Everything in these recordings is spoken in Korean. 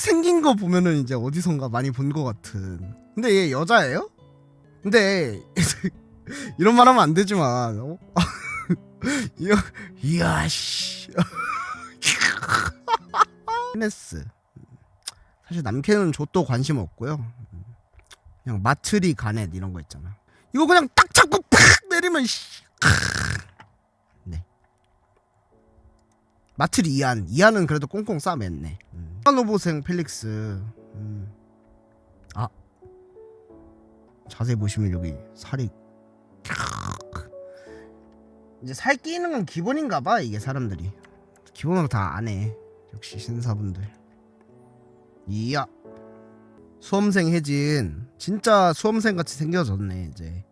생긴 거 보면은 이제 어디선가 많이 본 것 같은. 근데 얘 여자예요? 근데 이런 말 하면 안 되지만 어? 이야, 이야 씨. 피네스. 사실 남캐는 저도 관심 없고요. 그냥 마트리 가넷 이런 거 있잖아. 이거 그냥 딱 잡고 팍 내리면 씨. 네. 마트리 이안. 이안은 그래도 꽁꽁 싸맸네. 음. 노보생 펠릭스. 음. 아. 자세히 보시면 여기 살이 이제 살 끼는 건 기본인가 봐 이게 사람들이. 기본으로 다 안 해 역시 신사분들. 이야. 수험생 혜진. 진짜 수험생 같이 생겨졌네 이제.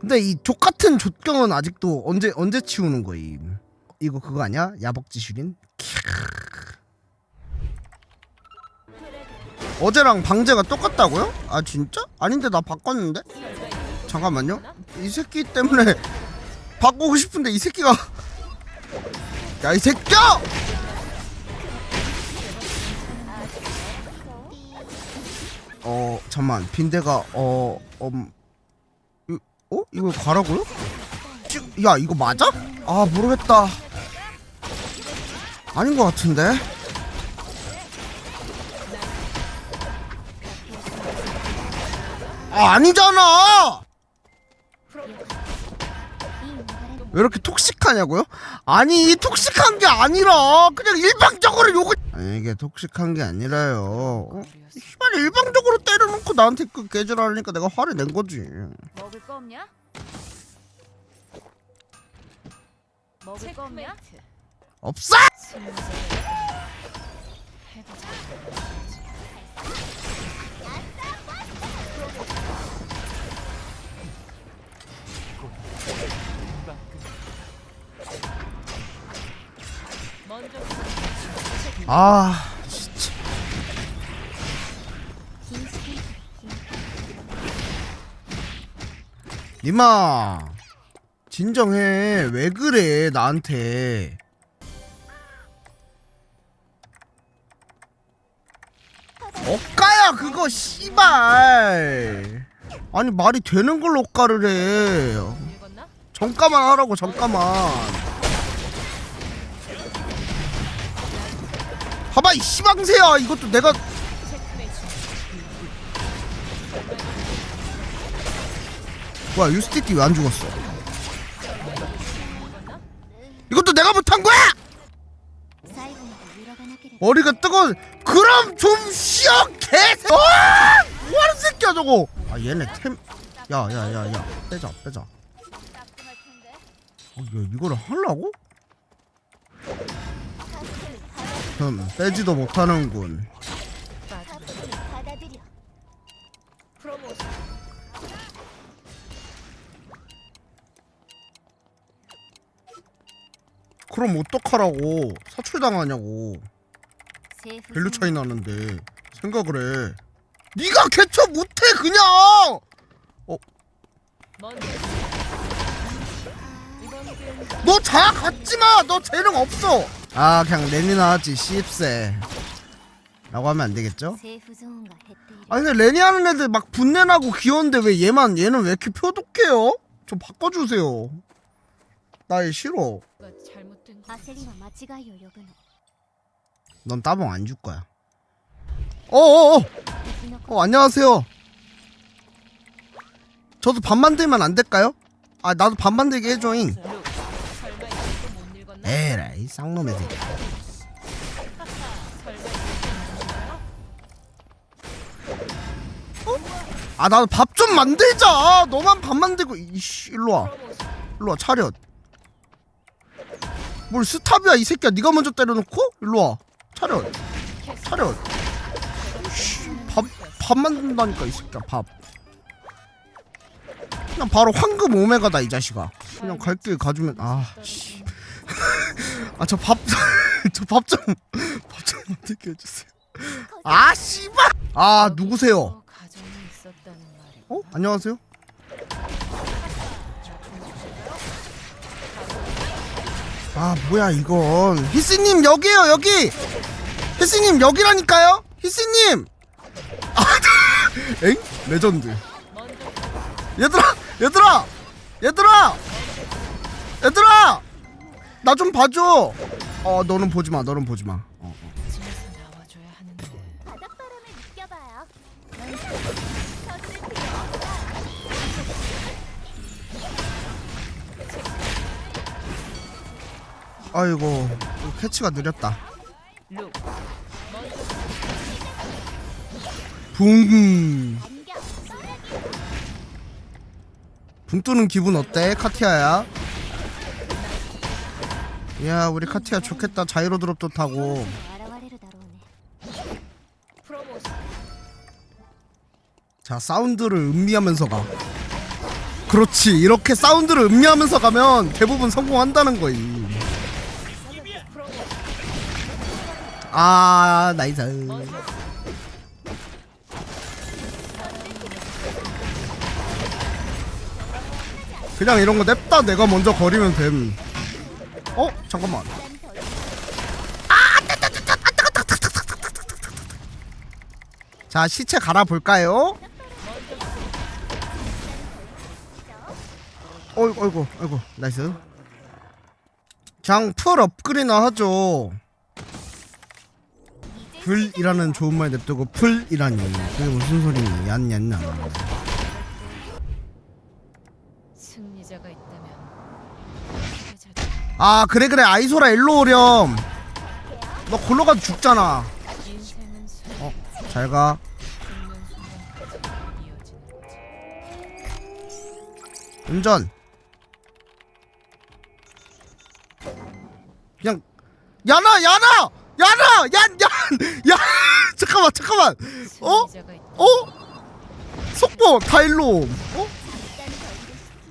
근데 이 족 같은 족경은 아직도 언제 언제 치우는 거임? 이거 그거 아니야? 야복지 슈린 어제랑 방제가 똑같다고요? 아 진짜? 아닌데 나 바꿨는데? 잠깐만요 이 새끼 때문에 바꾸고 싶은데 이 새끼가 야 이 새끼야! 어 잠만 빈대가 어 음, 이- 어 이거 가라고요? 찌- 야 이거 맞아? 아 모르겠다 아닌 것 같은데 아 아니잖아 왜 이렇게 톡식하냐고요? 아니 톡식한 게 아니라 그냥 일방적으로 욕을 아니 이게 톡식한 게 아니라요 어? 씨발 일방적으로 때려놓고 나한테 그 개질하려니까 내가 화를 낸 거지 먹을 거 없냐? 먹을 거 없냐? 없어! 아 진짜. 니마 진정해. 왜 그래 나한테 억가야 그거 씨발. 아니 말이 되는 걸로 억가를 해? 잠깐만 하라고 잠깐만. 봐봐 이 씨방새야. 이것도 내가 뭐야 유스티티 왜 안 죽었어? 이것도 내가 못한 거야 머리가 뜨거워 그럼 좀 쉬어 개새 어! 뭐하는 새끼야 저거? 아 얘네 템 야야야야. 빼자 빼자. 어, 야, 이거를 하려고? 흠 빼지도 못하는군 그럼 어떡하라고? 사출당하냐고. 별로 차이 나는데 생각을 해. 니가 개척 못해 그냥! 어? 너 자 갔지마! 너 재능 없어! 아 그냥 렌이 나왔지 시입세 라고 하면 안 되겠죠? 아 근데 렌이 하는 애들 막 분내나고 귀여운데 왜 얘만 얘는 왜 이렇게 표독해요? 좀 바꿔주세요. 나 이 싫어. 넌 따봉 안 줄 거야. 어어어. 어 안녕하세요. 저도 밥 만들면 안 될까요? 아 나도 밥 만들게 해줘잉. 에라이 쌍놈의 새끼. 어? 아 나도 밥 좀 만들자. 너만 밥 만들고 이씨 일로 와. 일로 와 차렷. 뭘 스탑이야 이 새끼야. 네가 먼저 때려놓고 일로와. 차렷. 차렷. 씨, 밥, 밥 만든다니까 이 새끼야 밥. 그냥 바로 황금 오메가다 이 자식아. 그냥 갈 길 가주면 아씨. 아 저 밥 저 밥 좀 밥좀 만들게 해주세요. 아 씨발! 아 누구세요? 어? 안녕하세요 아 뭐야 이건. 히스님 여기에요 여기! 희씨님 여기라니까요? 희씨님! 아 엥? 레전드. 얘들아 얘들아! 얘들아! 얘들아! 나 좀 봐줘! 어 너는 보지마 너는 보지마. 어, 어. 아이고 캐치가 느렸다. 붕. 붕뜨는 기분 어때 카티아야? 야 우리 카티아 좋겠다. 자이로 드롭도 타고. 자 사운드를 음미하면서 가. 그렇지. 이렇게 사운드를 음미하면서 가면 대부분 성공한다는 거임. 아 나이스 그냥 이런 거 냅다 내가 먼저 거리면 됨 어? 잠깐만 자 시체 갈아볼까요? 어이구 어이구 어이구 나이스 그냥 풀 업그레이나 하죠 풀이라는 좋은 말 냅두고 풀이라니 그게 무슨 소리니 얀얀얀. 승리자가 있다면 아 그래 그래. 아이소라 일로 오렴. 너 골로 가도 죽잖아. 인생은 어 잘가. 죽는 순간까지 이어지는 거지. 운전. 그냥 야나 야나 야나 야야야 잠깐만 잠깐만! 어? 어? 속보! 다일롬! 어?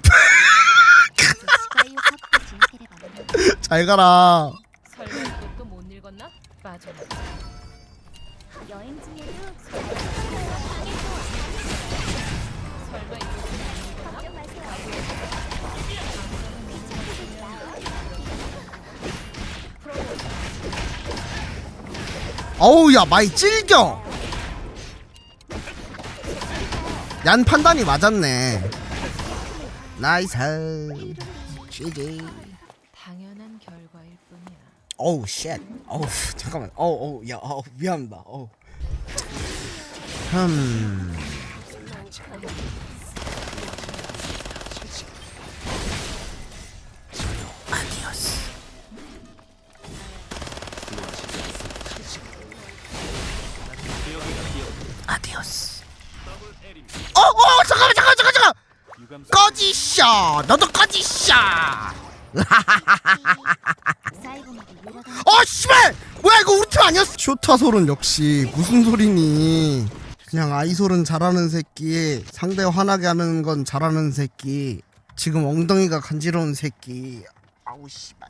잘 가라 어우 야 많이 찔겨. 얀 판단이 맞았네. 나이스. GG 당연한 결과일 뿐이야. 어우 쉣. 어우 잠깐만. 어우 어우 야 어우 미안합니다. 어우. 흠 꺼지셔! 너도 꺼지쇼 어 씨발! 뭐야 이거 우리 팀 아니었어? 쇼타솔은 역시 무슨 소리니? 그냥 아이솔은 잘하는 새끼 상대 화나게 하는 건 잘하는 새끼 지금 엉덩이가 간지러운 새끼. 아우 씨발.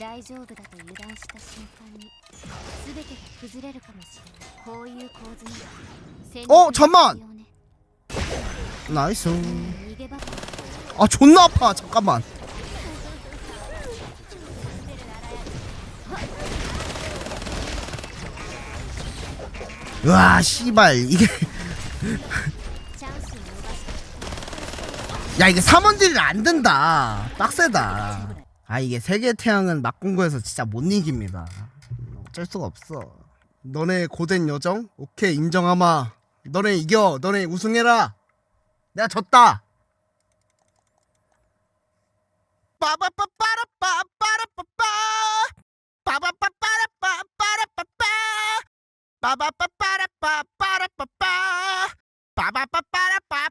大丈夫だと油断した瞬間に全てが崩れるかもしれないこういう構図なら戦 어 略 잠만 に必要ね 나이스. 逃げ場 아 존나 아파. 잠깐만. 와 씨발 이게 チャンスを逃し 야 이게 3원딜이 안 된다. 빡세다. 아 이게 세계 태양은 막공구에서 진짜 못 이깁니다. 어쩔 수가 없어. 너네 고된 여정? 오케이 인정하마. 너네 이겨. 너네 우승해라. 내가 졌다. 빠바빠빠라빠 빠라빠빠. 빠바빠빠라빠 빠라빠빠. 빠바빠빠라빠 빠라빠빠. 빠바빠빠라빠